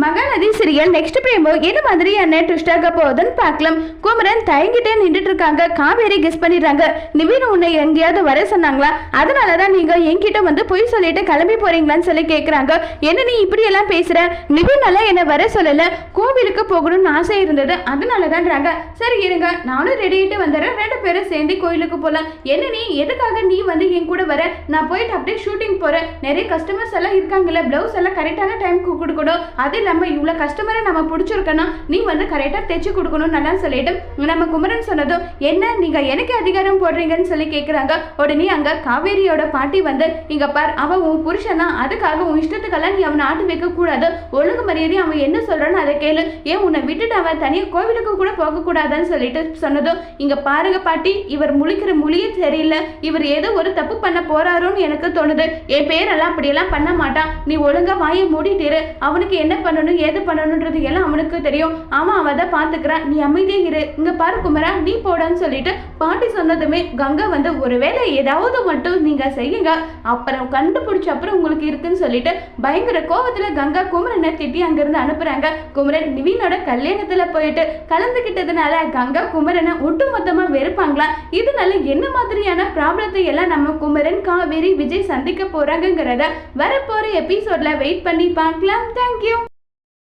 Mahanadi serial next பிரேமோ என்ன மாதிரியான ட்விஸ்டாக போகுதுன்னு பார்க்கலாம். குமரன் தயங்கிட்டே நின்றுட்டு இருக்காங்க. காவேரி கெஸ் பண்ணிடுறாங்க. நிவின் உன்னை எங்கேயாவது வர சொன்னாங்களா? அதனால தான் நீங்க என்கிட்ட வந்து பொய் சொல்லிட்டு கிளம்பி போறீங்களான்னு சொல்லி கேட்குறாங்க என்ன நீ இப்படி எல்லாம் பேசுற? நிவின் என்ன வர சொல்லல. கோவிலுக்கு போகணும்னு ஆசை இருந்தது. அதனால தான்றாங்க சரி இருங்க. நானும் ரெடி ஆகிட்டு வந்துடுறேன். ரெண்டு பேரும் சேர்ந்து கோயிலுக்கு போகலாம் என்ன நீ? எதுக்காக நீ வந்து என் கூட வர? நான் போயிட்டு அப்படியே ஷூட்டிங் போறேன். நிறைய கஸ்டமர்ஸ் எல்லாம் இருக்காங்கல்ல. பிளவுஸ் எல்லாம் கரெக்டான டைம்க்கு கொடுக்கணும். அது இல்லாமல் இவ்வளோ கஸ்டமரை நம்ம பிடிச்சிருக்கோன்னா நீ வந்து கரெக்டாக தைச்சு கொடுக்கணும் நல்லா சொல்லிட்டு நம்ம குமரன் சொன்னதும் என்ன நீங்கள் எனக்கு அதிகாரம் போடுறீங்கன்னு சொல்லி கேட்குறாங்க உடனே அங்கே காவேரியோட பாட்டி வந்து இங்கே பார் அவன் உன் புருஷனா அதுக்காக உன் இஷ்டத்துக்கெல்லாம் நீ அவனை ஆட்டு வைக்கக்கூடாது ஒழுங்கு மரியாதை அவன் என்ன சொல்கிறான்னு அதை கேளு. ஏன் உன்னை விட்டுட்டு அவன் தனியாக கோவிலுக்கு கூட போகக்கூடாதுன்னு சொல்லிட்டு சொன்னதும் இங்கே பாருங்க பாட்டி இவர் முழிக்கிற மொழியே சரியில்லை. இவர் ஏதோ ஒரு தப்பு பண்ண போறாரோன்னு எனக்கு தோணுது. என் பேரெல்லாம் அப்படியெல்லாம் பண்ண மாட்டான். நீ ஒழுங்கா வாயை மூடிட்டு அவனுக்கு என்ன பண்ணணும் எது பண்ணணுன்றது எல்லாம் அவனுக்கு தெரியும். அவன் அவன் அதை பார்த்துக்கிறான். நீ அமைதியே இரு. இங்கே பாரு குமரா நீ போடான்னு சொல்லிட்டு பாட்டி சொன்னதுமே கங்கா வந்து ஒருவேளை ஏதாவது மட்டும் நீங்க செய்யுங்க. அப்புறம் கண்டுபிடிச்ச அப்புறம் உங்களுக்கு இருக்குன்னு சொல்லிட்டு பயங்கர கோவத்துல கங்கா குமரனை திட்டி அங்கிருந்து அனுப்புறாங்க. குமரன் நிவீனோட கல்யாணத்துல போயிட்டு கலந்துக்கிட்டதுனால கங்கா குமரனை ஒட்டுமொத்தமா வெறுப்பாங்களா? இதனால என்ன மாதிரியான ப்ராப்ளத்தை எல்லாம் நம்ம குமரன் காவேரி விஜய் சந்திக்க போறாங்கங்கிறத வரப்போற எபிசோட்ல வெயிட் பண்ணி பார்க்கலாம். தேங்க்யூ